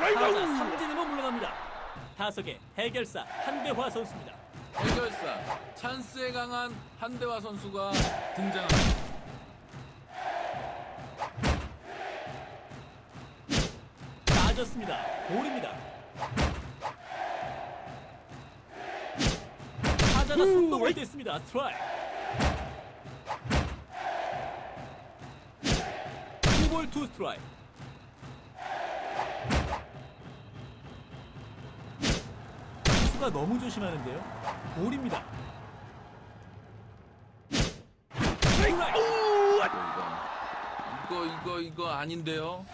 타자 삼진으로 물러납니다. 타석에 해결사 한대화 선수입니다. 해결사 찬스에 강한 한대화 선수가 등장합니다. 빠졌습니다. 볼입니다. 타자가 선동을 뗐습니다. 스트라이크. 투볼 투 스트라이크. 투수가 너무 조심하는데요. 볼입니다. 스트라이크. 이거 이거 이거 아닌데요.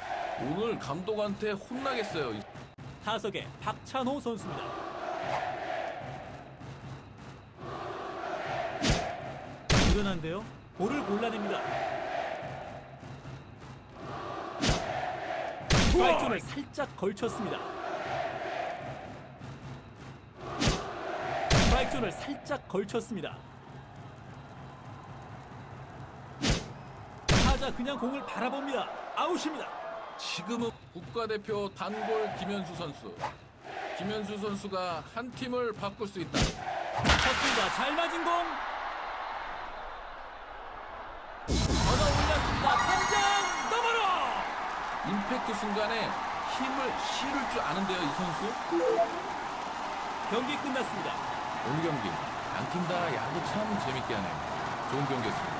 오늘 감독한테 혼나겠어요. 이- 타석에 박찬호 선수입니다. 유연한데요. 볼을 골라냅니다. 스트라이크 존을 살짝 걸쳤습니다. 스트라이크 존을 살짝 걸쳤습니다. 타자 그냥 공을 바라봅니다. 아웃입니다. 지금은 국가대표 단골 김현수 선수. 김현수 선수가 한 팀을 바꿀 수 있다. 쳤습니다. 잘 맞은 공. 걷어 올렸습니다. 탐장 너머로. 임팩트 순간에 힘을 실을 줄 아는데요, 이 선수. 경기 끝났습니다. 오늘 경기 양팀 다 야구 참 재밌게 하네요. 좋은 경기였습니다.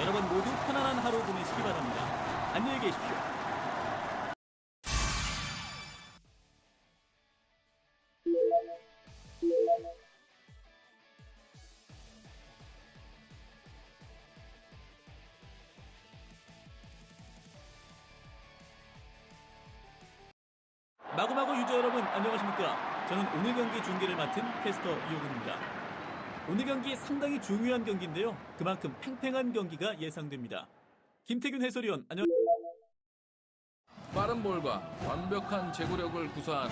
여러분 모두 편안한 하루 보내시기 바랍니다. 안녕히 계십시오. 유저 여러분 안녕하십니까? 저는 오늘 경기 중계를 맡은 캐스터 이호근입니다. 오늘 경기 상당히 중요한 경기인데요. 그만큼 팽팽한 경기가 예상됩니다. 김태균 해설위원 안녕. 빠른 볼과 완벽한 제구력을 구사한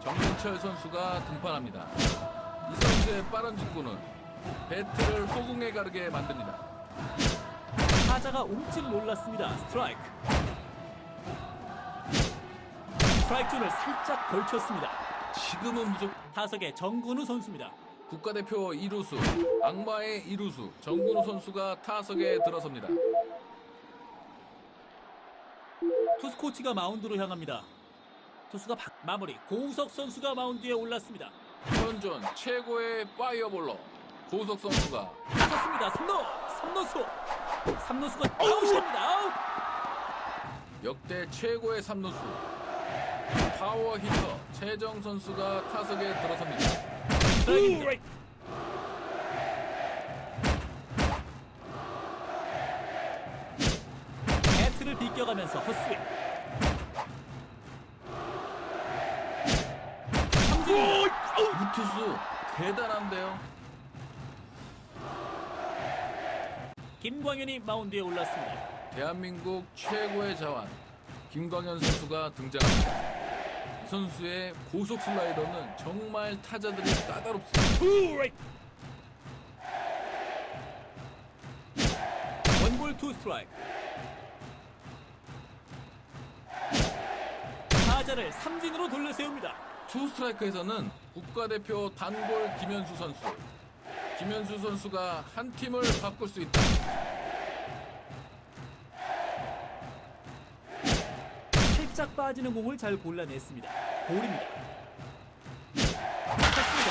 정민철 선수가 등판합니다. 이 선수의 빠른 직구는 배트를 허공에 가르게 만듭니다. 타자가 옴찔 놀랐습니다. 스트라이크. 스트라이크 존을 살짝 걸쳤습니다. 지금은 무조건 타석에 정근우 선수입니다. 국가대표 1루수 악마의 1루수 정근우 선수가 타석에 들어섭니다. 투수 코치가 마운드로 향합니다. 투수가 박- 마무리 고우석 선수가 마운드에 올랐습니다. 현존 최고의 파이어볼러 고우석 선수가 쳤습니다. 3루 3루수 3루수가 아웃입니다. 아웃. 역대 최고의 3루수 파워 히터 최정 선수가 타석에 들어섭니다. 스트라이크입니다. 배트를 비껴가면서 헛스윙. 삼진입니다. 이 투수 대단한데요. 김광현이 마운드에 올랐습니다. 대한민국 최고의 자완 김광현 선수가 등장합니다. 이 선수의 고속 슬라이더는 정말 타자들이 까다롭습니다. 원볼 투 스트라이크. 타자를 삼진으로 돌려 세웁니다. 투 스트라이크에서는 국가대표 단골 김현수 선수. 김현수 선수가 한 팀을 바꿀 수 있다. 살짝 빠지는 공을 잘 골라냈습니다. 볼입니다. 쳤습니다.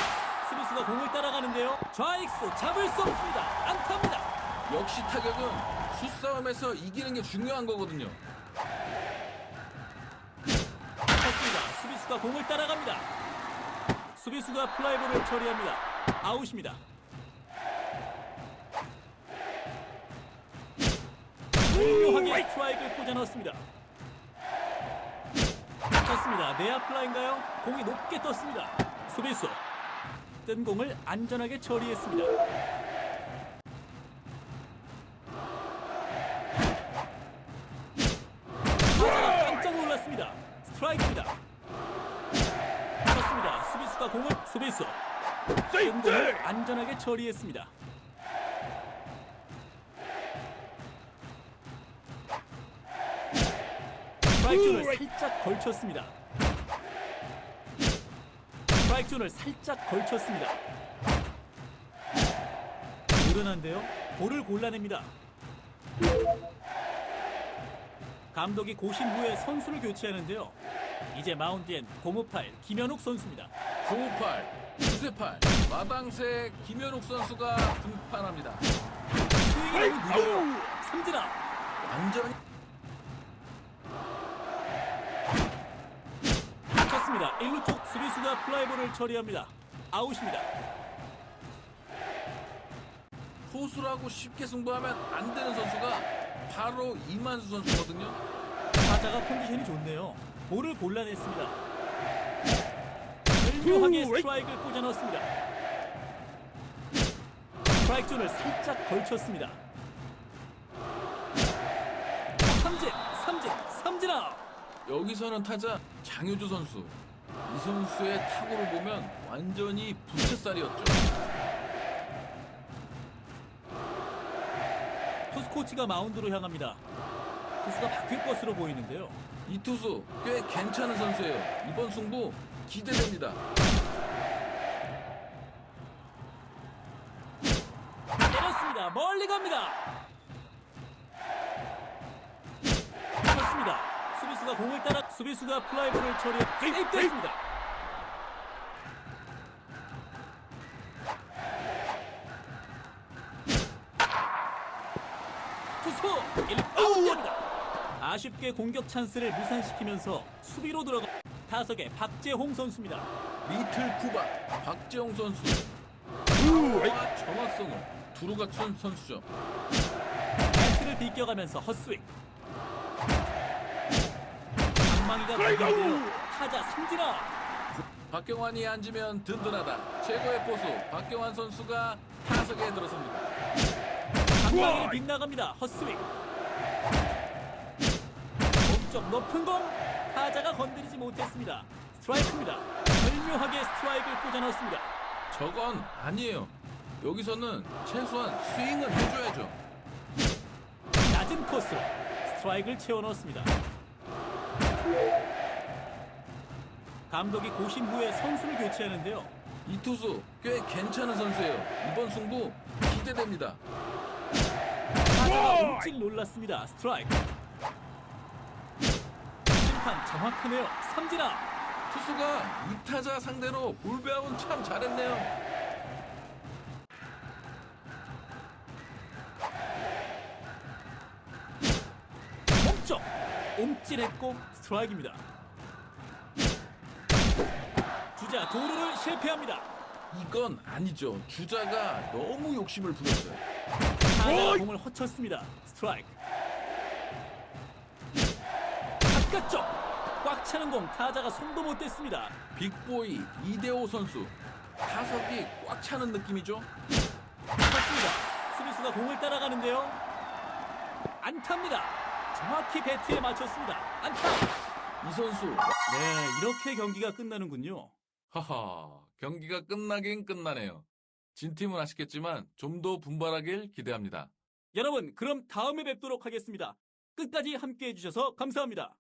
수비수가 공을 따라가는데요. 좌익수 잡을 수 없습니다. 안타입니다. 역시 타격은 수싸움에서 이기는 게 중요한 거거든요. 쳤습니다. 수비수가 공을 따라갑니다. 수비수가 플라이볼을 처리합니다. 아웃입니다. 훌륭하게 스트라이크를 꽂아 넣었습니다. 쳤습니다. 내야 플라인가요? 공이 높게 떴습니다. 수비수 뜬 공을 안전하게 처리했습니다. 타자가 깜짝 놀랐습니다. 스트라이크입니다. 쳤습니다. 수비수가 공을 수비수 뜬 공을 안전하게 처리했습니다. 스트라이크 존을 살짝 걸쳤습니다. 스트라이크 존을 살짝 걸쳤습니다. 노련한데요. 볼을 골라냅니다. 감독이 고심 후에 선수를 교체하는데요. 이제 마운드엔 고무팔 김현욱 선수입니다. 958, 938, 마당새 김현욱 선수가 등판합니다. 스윙이 너무 느려요. 삼진아 완전히 1루 쪽 수비수가 플라이볼을 처리합니다. 아웃입니다. 포수라고 쉽게 승부하면 안 되는 선수가 바로 이만수 선수거든요. 타자가 컨디션이 좋네요. 볼을 골라냈습니다. 절묘하게 스트라이크를 꽂아 넣었습니다. 스트라이크 존을 살짝 걸쳤습니다. 삼진, 삼진, 삼진아! 여기서는 타자 장효주 선수. 이 선수의 타구를 보면 완전히 부채살이었죠. 투수 코치가 마운드로 향합니다. 투수가 바뀔 것으로 보이는데요. 이 투수 꽤 괜찮은 선수예요. 이번 승부 기대됩니다. 때렸습니다. 멀리 갑니다. 쳤습니다. 수비수가 공을 따라 수비수가 플라이볼을 처리 세입됐습니다. 투수 1루 아웃됩니다. 아쉽게 공격 찬스를 무산시키면서 수비로 들어가 타석의 박재홍 선수입니다. 리틀 쿠바 박재홍 선수. 와 정확성을 두루 갖춘 선수죠. 배트를 비껴가면서 헛스윙. 방망이가 걸리는데요. 타자 삼진아. 박경환이 앉으면 든든하다. 최고의 포수 박경환 선수가 타석에 들어섭니다. 방망이를 빗나갑니다. 헛스윙. 몸쪽 높은 공. 타자가 건드리지 못했습니다. 스트라이크입니다. 절묘하게 스트라이크를 꽂아 넣었습니다. 저건 아니에요. 여기서는 최소한 스윙은 해줘야죠. 낮은 코스로 스트라이크를 채워 넣었습니다. 감독이 고심 후에 선수를 교체하는데요. 이 투수 꽤 괜찮은 선수예요. 이번 승부 기대됩니다. 타자가 움찔 놀랐습니다. 스트라이크. 심판 정확하네요. 삼진아. 투수가 이 타자 상대로 볼배합은 참 잘했네요. 몸쪽 움찔했고 스트라이크입니다. 주자 도루를 실패합니다. 이건 아니죠. 주자가 너무 욕심을 부렸어요. 타자가 공을 허쳤습니다. 스트라이크. 바깥쪽 꽉 차는 공 타자가 손도 못 댔습니다. 빅보이 이대호 선수. 타석이 꽉 차는 느낌이죠. 쳤습니다. 수비수가 공을 따라가는데요. 안타입니다. 정확히 배트에 맞췄습니다. 안타. 이 선수 네, 이렇게 경기가 끝나는군요. 하하 경기가 끝나긴 끝나네요. 진 팀은 아쉽겠지만 좀 더 분발하길 기대합니다. 여러분, 그럼 다음에 뵙도록 하겠습니다. 끝까지 함께 해주셔서 감사합니다.